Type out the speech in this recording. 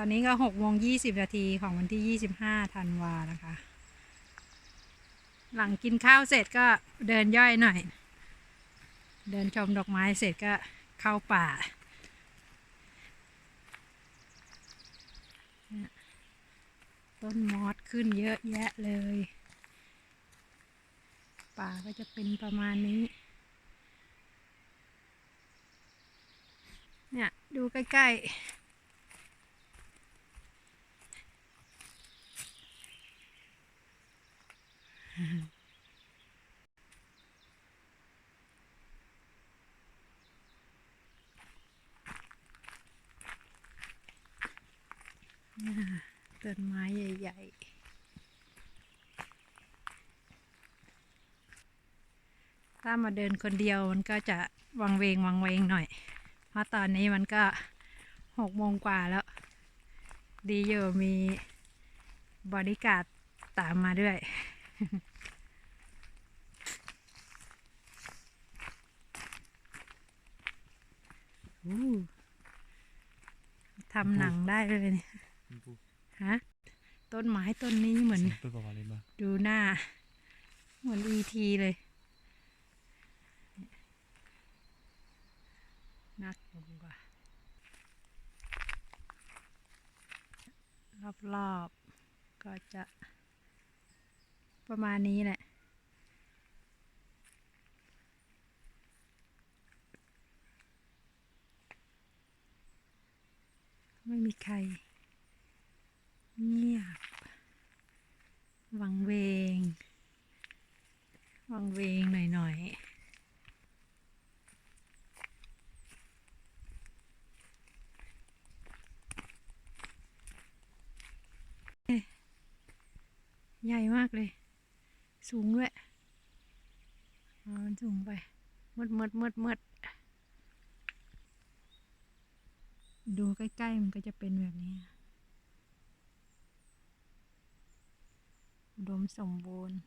อนนี้ก็หกโมงยี่สิบนาทีของวันที่ยี่สิบห้าธันวานะคะ หลังกินข้าวเสร็จก็เดินย่อยหน่อย เดินชมดอกไม้เสร็จก็เข้าป่า ต้นมอสขึ้นเยอะแยะเลย ป่าก็จะเป็นประมาณนี้เนี่ย ดูใกล้ ๆเนี่ย ต้นไม้ใหญ่ ๆ ถ้ามาเดินคนเดียวมันก็จะวังเวงวังเวงหน่อย เพราะตอนนี้มันก็หกโมงกว่าแล้ว ดีอยู่มีบอดี้การ์ตามมาด้วย ทำหนังได้เลยเนี่ยฮะ ต้นไม้ต้นนี้เหมือน Sempre va bene, ma ดูหน้า เหมือนอีทีเลย นักลงกว่ารอบๆ ก็จะ ประมาณนี้แหละ ไม่มีใคร เงียบ วังเวง วังเวงหน่อยๆเอ๊ะใหญ่มากเลย สูงด้วยอ๋อมันสูงไปมืดมืดมืดมืดดูใกล้ๆมันก็จะเป็นแบบนี้อุดมสมบูรณ์